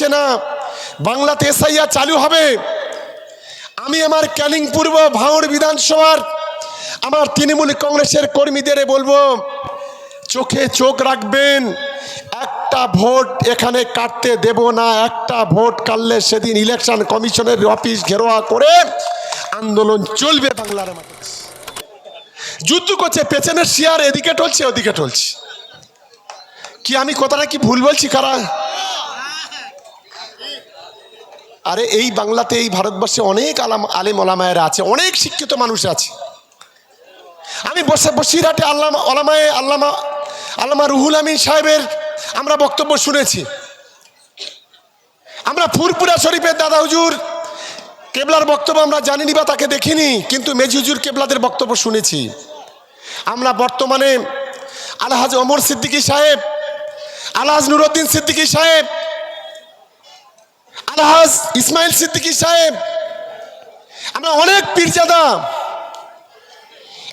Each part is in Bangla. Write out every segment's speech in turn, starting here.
পাচ্ছে না। বাংলাতে এসআইআর চালু হবে। আমি আমার ক্যানিং পূর্ব ভাঙড় বিধানসভার আমার তৃণমূল কংগ্রেসের কর্মীদের বলব, চোখে চোখ রাখবেন, একটা ভোট এখানে কাটতে দেব না, একটা ভোট কাটলে সেদিন ইলেকশন কমিশনের অফিস ঘেরোয়া করে আন্দোলন চলবে বাংলার যুদ্ধ করছে, পেছনের শিয়ার এদিকে টলছে ওদিকে টলছে কি আমি কথাটা কি ভুল বলছি, কারা? আরে এই বাংলাতে, এই ভারতবর্ষে অনেক আলাম আলেম ওলামায়েরা আছে, অনেক শিক্ষিত মানুষ আছে। আমি বসে, বসিরহাটে আল্লামা ওলামায়ে আল্লামা আল্লামা রুহুল আমিন সাহেবের আমরা বক্তব্য শুনেছি। আমরা ফুরপুরা শরীফের দাদা হুজুর, কেবলার বক্তব্য আমরা জানিনি বা তাকে দেখিনি, কিন্তু মেজি হুজুর কেবলাদের বক্তব্য শুনেছি। আমরা বর্তমানে আলহাজ ওমর সিদ্দিকী সাহেব, আলহাজ নুরুদ্দিন সিদ্দিকী সাহেব আলহাজ ইসমাইল সিদ্দিকী সাহেব। আমরা অনেক পীরজাদা।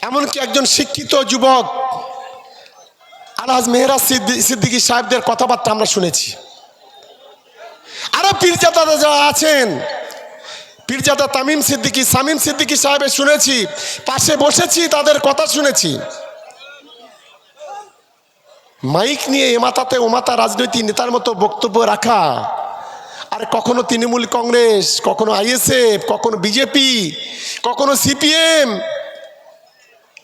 এমনকি একজন শিক্ষিত যুবক, আলহাজ মেহরাজ সিদ্দি- সিদ্দিকী সাহেবদের কথাবার্তা আমরা শুনেছি। আরও পীরজাদা যারা আছেন, পীরজাদা তামিম সিদ্দিকী সামিম সিদ্দিকী সাহেবের শুনেছি, পাশে বসেছি, তাদের কথা শুনেছি। মাইক নিয়ে এমাতাতে ওমাতা রাজনৈতিক নেতার মতো বক্তব্য রাখা আর কখনো তৃণমূল কংগ্রেস, কখনো আইএসএফ, কখনো বিজেপি, কখনো সিপিএম।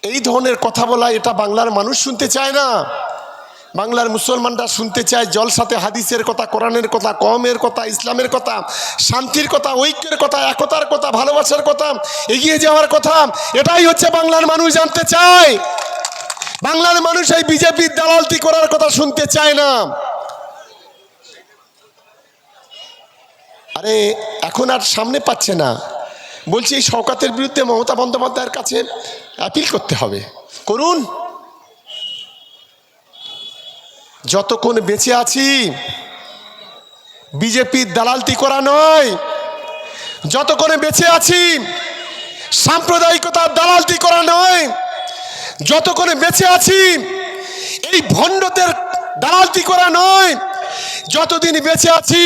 এই ধরনের কথা বলা, এটা বাংলার মানুষ শুনতে চায় না। বাংলার মুসলমানরা শুনতে চায় জলসাতে হাদিসের কথা, কোরআনের কথা কমের কথা, ইসলামের কথা, শান্তির কথা, ঐক্যের কথা, একতার কথা, ভালোবাসার কথা, এগিয়ে যাওয়ার কথা। এটাই হচ্ছে বাংলার মানুষ জানতে চায়। বাংলার মানুষ এই বিজেপির দালালতি করার কথা শুনতে চায় না। আরে, এখন আর সামনে পাচ্ছে না। বলছি, এই শওকাতের বিরুদ্ধে মমতা বন্দ্যোপাধ্যায়ের কাছে অ্যাপিল করতে হবে। করুন। যতক্ষণ বেঁচে আছি, বিজেপির দালালতি করা নয়, যতক্ষণে বেঁচে আছি, সাম্প্রদায়িকতার দালালতি করা নয়, যতক্ষণে বেঁচে আছি, এই ভণ্ডদের দালালতি করা নয় যতদিন বেঁচে আছি,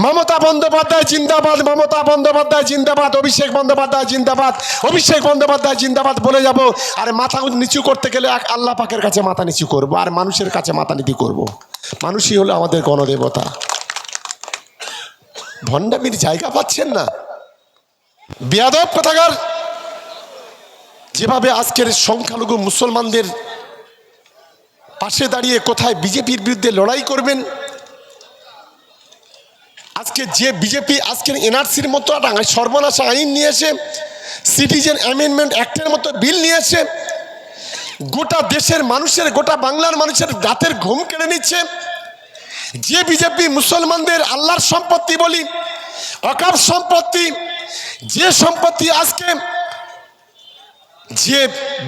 মমতা বন্দ্যোপাধ্যায় জিন্দাবাদ, মমতা বন্দ্যোপাধ্যায় জিন্দাবাদ, অভিষেক বন্দ্যোপাধ্যায় জিন্দাবাদ, অভিষেক বন্দ্যোপাধ্যায় জিন্দাবাদ বলে যাব। আর মাথা নিচু করতে গেলে এক আল্লাহ পাকের কাছে মাথা নিচু করব, আর মানুষের কাছে মাথা নীতি করব। মানুষই হলো আমাদের গণদেবতা। ভণ্ডামির জায়গা পাচ্ছেন না। বেয়াদব কথাকার? যেভাবে আজকের সংখ্যালঘু মুসলমানদের পাশে দাঁড়িয়ে কোথায় বিজেপির বিরুদ্ধে লড়াই করবেন আজকে যে বিজেপি আজকের এনআরসির মতো সর্বনাশ আইন নিয়েছে সিটিজেন অ্যামেন্ডমেন্ট অ্যাক্টের মতো বিল নিয়েছে গোটা দেশের মানুষের, গোটা বাংলার মানুষের রাতের ঘুম কেড়ে নিচ্ছে। যে বিজেপি মুসলমানদের আল্লাহর সম্পত্তি বলি অকাপ সম্পত্তি, যে সম্পত্তি আজকে, যে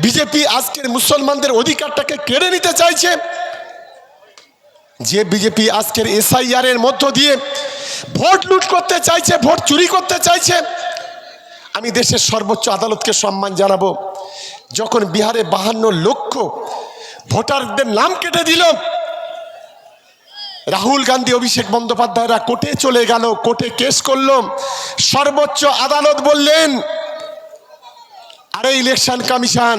বিজেপি আজকের মুসলমানদের অধিকারটাকে কেড়ে নিতে চাইছে, যে বিজেপি আজকের এসআইআর এর মধ্য দিয়ে ভোট লুট করতে চাইছে, ভোট চুরি করতে চাইছে। আমি দেশের সর্বোচ্চ আদালতকে সম্মান জানাব। যখন বিহারে বাহান্ন লক্ষ ভোটারদের নাম কেটে দিল, রাহুল গান্ধী, অভিষেক বন্দ্যোপাধ্যায়রা কোর্টে চলে গেল, কোর্টে কেস করল। সর্বোচ্চ আদালত বললেন, আরে ইলেকশন কমিশন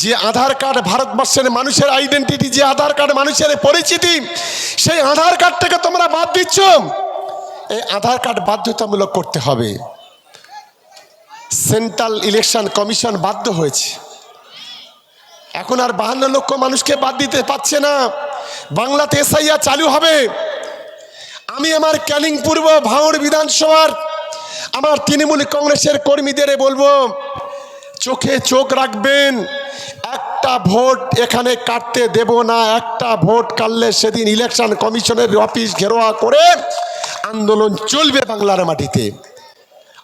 যে আধার কার্ড ভারতবর্ষের মানুষের আইডেন্টিটি যে আধার কার্ড মানুষের পরিচিতি, সেই আধার কার্ডটাকে তোমরা বাদ দিচ্ছ। এই আধার কার্ড বাধ্যতামূলক করতে হবে। সেন্ট্রাল ইলেকশন কমিশন বাধ্য হয়েছে। এখন আর বাহান্ন লক্ষ মানুষকে বাদ দিতে পারছে না। বাংলাতে এসআইআর চালু হবে। আমি আমার ক্যানিং পূর্ব ভাঙড় বিধানসভার আমার তৃণমূল কংগ্রেসের কর্মীদের বলব, চোখে চোখ রাখবেন। একটা ভোট এখানে কাটতে দেব না, একটা ভোট কাটলে সেদিন ইলেকশন কমিশনের অফিস ঘেরোয়া করে আন্দোলন চলবে বাংলার মাটিতে।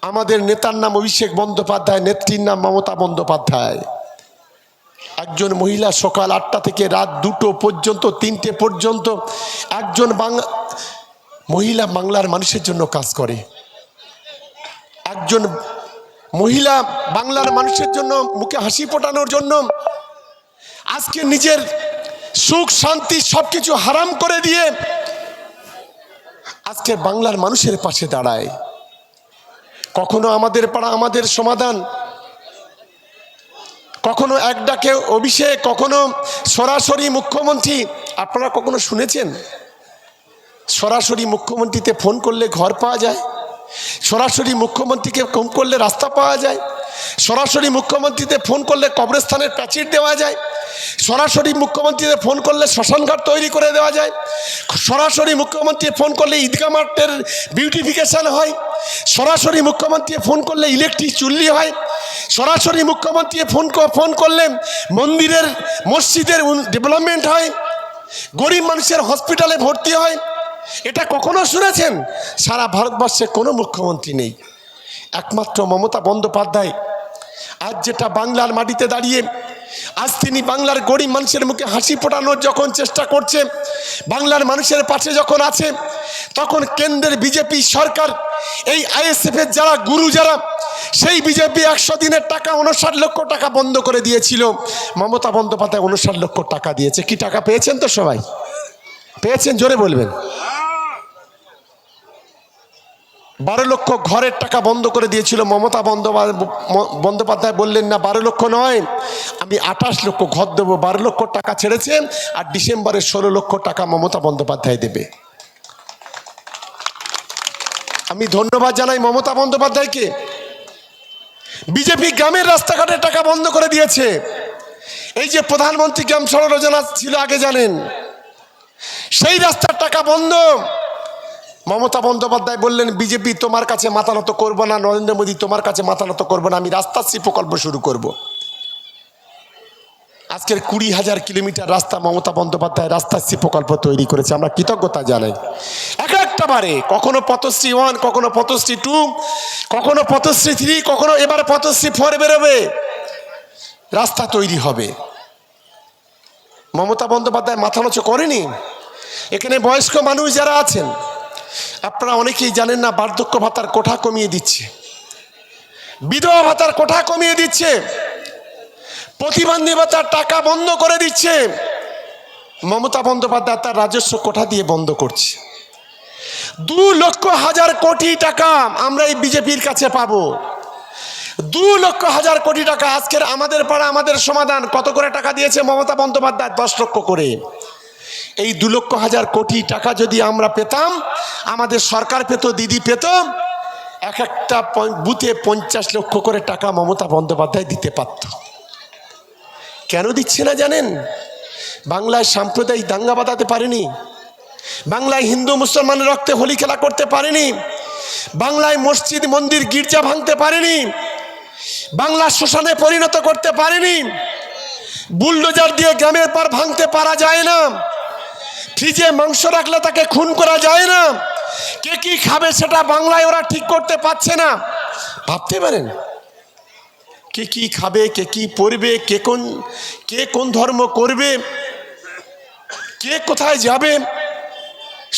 আমাদের নেতার নাম অভিষেক বন্দ্যোপাধ্যায়, নেত্রীর নাম মমতা বন্দ্যোপাধ্যায়। একজন মহিলা সকাল আটটা থেকে রাত দুটো পর্যন্ত, তিনটে পর্যন্ত একজন বাংলা মহিলা বাংলার মানুষের জন্য কাজ করে। একজন মহিলা বাংলার মানুষের জন্য মুখে হাসি ফোটানোর জন্য আজকে নিজের সুখ, শান্তি সব কিছু হারাম করে দিয়ে আজকে বাংলার মানুষের পাশে দাঁড়ায়। কখনো আমাদের পাড়া আমাদের সমাধান, কখনো এক ডাকে অভিষেক, কখনো সরাসরি মুখ্যমন্ত্রী। আপনারা কখনো শুনেছেন? সরাসরি মুখ্যমন্ত্রীতে ফোন করলে ঘর পাওয়া যায়, সরাসরি মুখ্যমন্ত্রীকে ফোন করলে রাস্তা পাওয়া যায়, সরাসরি মুখ্যমন্ত্রীতে ফোন করলে কবরস্থানের প্রাচীর দেওয়া যায় সরাসরি মুখ্যমন্ত্রীতে ফোন করলে শ্মশানঘাট তৈরি করে দেওয়া যায়। সরাসরি মুখ্যমন্ত্রী ফোন করলে ঈদগা মাঠের বিউটিফিকেশান হয়। সরাসরি মুখ্যমন্ত্রী ফোন করলে ইলেকট্রিক চুল্লি হয়। সরাসরি মুখ্যমন্ত্রী ফোন ফোন করলে মন্দিরের, মসজিদের ডেভেলপমেন্ট হয়। গরিব মানুষের হসপিটালে ভর্তি হয়। এটা কখনো শুনেছেন? সারা ভারতবর্ষে কোনো মুখ্যমন্ত্রী নেই। একমাত্র মমতা বন্দ্যোপাধ্যায়। আজ যেটা বাংলার মাটিতে দাঁড়িয়ে আজ তিনি বাংলার গরিব মানুষের মুখে হাসি ফোটানোর যখন চেষ্টা করছে, বাংলার মানুষের পাশে যখন আছে, তখন কেন্দ্রের বিজেপি সরকার, এই আইএসএফের যারা গুরু যারা, সেই বিজেপি একশো দিনের টাকা উনষাট লক্ষ টাকা বন্ধ করে দিয়েছিল। মমতা বন্দ্যোপাধ্যায় উনষাট লক্ষ টাকা দিয়েছে। কি টাকা পেয়েছেন তো সবাই? পেয়েছেন? জোরে বলবেন। বারো লক্ষ ঘরের টাকা বন্ধ করে দিয়েছিল মমতা বন্দ্যোপাধ্যায় বন্দ্যোপাধ্যায় বললেন, না, বারো লক্ষ নয়, আমি আঠাশ লক্ষ ঘর দেবো। বারো লক্ষ টাকা ছেড়েছেন আর ডিসেম্বরের ষোলো লক্ষ টাকা মমতা বন্দ্যোপাধ্যায় দেবে। আমি ধন্যবাদ জানাই মমতা বন্দ্যোপাধ্যায়কে। বিজেপি গ্রামের রাস্তাঘাটের টাকা বন্ধ করে দিয়েছে। এই যে প্রধানমন্ত্রী গ্রাম সড়ক যোজনা ছিল আগে জানেন, সেই রাস্তার টাকা বন্ধ। মমতা বন্দ্যোপাধ্যায় বললেন, বিজেপি তোমার কাছে মাথা নত করব না, নরেন্দ্র মোদী তোমার কাছে মাথা নত করব না, আমি রাস্তাশ্রী প্রকল্প শুরু করব। আজকের কুড়ি হাজার কিলোমিটার রাস্তা মমতা বন্দ্যোপাধ্যায় রাস্তাশ্রী প্রকল্প তৈরি করেছে, আমরা কৃতজ্ঞতা জানাই। এক একটা বারে, কখনো পথশ্রী ওয়ান, কখনো পথশ্রী টু, কখনো পথশ্রী থ্রি, কখনো এবার পথশ্রী ফোর বেরোবে। রাস্তা তৈরি হবে। মমতা বন্দ্যোপাধ্যায় মাথা নচ করেনি? এখানে বয়স্ক মানুষ যারা আছেন আপনারা অনেকেই জানেন না, বার্ধক্য ভাতার কোঠা কমিয়ে দিচ্ছে। বিধবা ভাতার কোঠা কমিয়ে দিচ্ছে। প্রতিবন্ধী ভাতার টাকা বন্ধ করে দিচ্ছে। মমতা বন্দ্যোপাধ্যায় তার রাজস্ব কোঠা দিয়ে বন্ধ করছে। দু লক্ষ হাজার কোটি টাকা আমরা এই বিজেপির কাছে পাবো। দু লক্ষ হাজার কোটি টাকা আজকের আমাদের পাড়া, আমাদের সমাধান। কত করে টাকা দিয়েছে মমতা বন্দ্যোপাধ্যায়? দশ লক্ষ করে। এই দু লক্ষ হাজার কোটি টাকা যদি আমরা পেতাম, আমাদের সরকার পেত, দিদি পেত, এক একটা বুথে পঞ্চাশ লক্ষ করে টাকা মমতা বন্দ্যোপাধ্যায় দিতে পারত। কেন দিচ্ছে না জানেন? বাংলায় সাম্প্রদায়িক দাঙ্গা বাঁধাতে পারেনি। বাংলায় হিন্দু মুসলমানের রক্তে হোলি খেলা করতে পারেনি। বাংলায় মসজিদ, মন্দির, গির্জা ভাঙতে পারেনি। বাংলা শ্মশানে পরিণত করতে পারেনি। বুলডোজার দিয়ে গ্রামের পর ভাঙতে পারা যায় না। ফ্রিজে মাংস রাখলে তাকে খুন করা যায় না। কে কি খাবে সেটা বাংলায় ওরা ঠিক করতে পারছে না। ভাবতে পারেন? কে কি খাবে, কে কি পড়বে, কে কোন কে কোন ধর্ম করবে, কে কোথায় যাবে,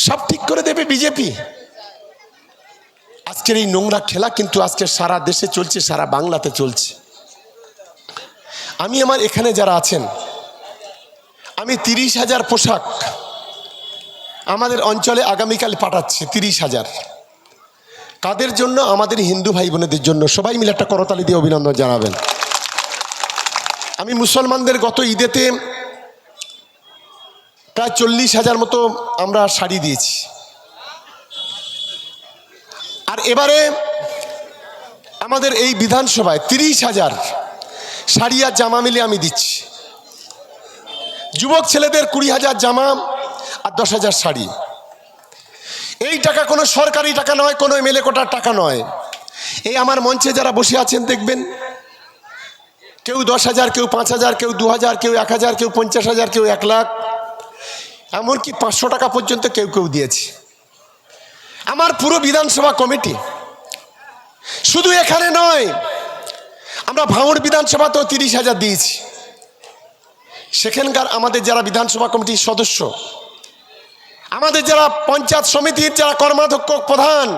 সব ঠিক করে দেবে বিজেপি। আজকের এই নোংরা খেলা কিন্তু আজকে সারা দেশে চলছে, সারা বাংলাতে চলছে। আমি আমার এখানে যারা আছেন, আমি তিরিশ হাজার পোশাক আমাদের অঞ্চলে আগামীকাল পাঠাচ্ছে তিরিশ হাজার। কাদের জন্য? আমাদের হিন্দু ভাই বোনেদের জন্য। সবাই মিলে একটা করতালি দিয়ে অভিনন্দন জানাবেন। আমি মুসলমানদের গত ঈদেতে প্রায় চল্লিশ হাজার মতো আমরা শাড়ি দিয়েছি। আর এবারে আমাদের এই বিধানসভায় তিরিশ হাজার শাড়ি আর জামা মিলে আমি দিচ্ছি। যুবক ছেলেদের কুড়ি হাজার জামা আর দশ হাজার শাড়ি। এই টাকা কোনো সরকারি টাকা নয়, কোনো এমএলএ কোটার টাকা নয়। এই আমার মঞ্চে যারা বসে আছেন, দেখবেন, কেউ দশ হাজার, কেউ পাঁচ হাজার, কেউ দু হাজার, কেউ এক হাজার, কেউ পঞ্চাশ হাজার, কেউ এক লাখ, এমনকি পাঁচশো টাকা পর্যন্ত কেউ কেউ দিয়েছে। আমার পুরো বিধানসভা কমিটি শুধু এখানে নয়, আমরা ভাঙড় বিধানসভাতেও তিরিশ হাজার দিয়েছি। সেখানকার আমাদের যারা বিধানসভা কমিটির সদস্য আমাদের যারা পঞ্চায়েত সমিতির যারা কর্মাধ্যক্ষ প্রধান,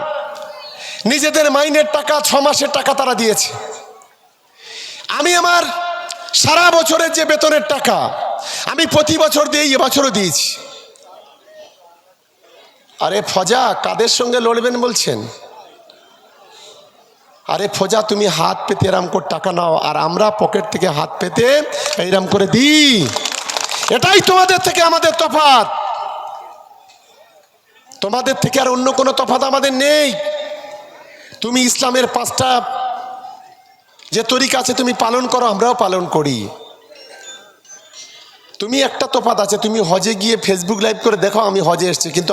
নিজেদের মাইনের টাকা ছ মাসের টাকা তারা দিয়েছে। আমি আমার সারা বছরের যে বেতনের টাকা, আমি প্রতি বছর দিই এবছরও দিয়েছি। আরে ফজা, কাদের সঙ্গে লড়বেন বলছেন? আরে ফজা, তুমি হাত পেতে এরাম করে টাকা নাও, আর আমরা পকেট থেকে হাত পেতে এইরাম করে দিই। এটাই তোমাদের থেকে আমাদের তফাত তোমাদের থেকে আর অন্য কোনো তফাত আমাদের নেই। তুমি ইসলামের পাঁচটা যে তরিকা আছে তুমি পালন করো, আমরাও পালন করি। তুমি একটা তফাত আছে, তুমি হজে গিয়ে ফেসবুক লাইভ করে দেখো আমি হজে এসছি, কিন্তু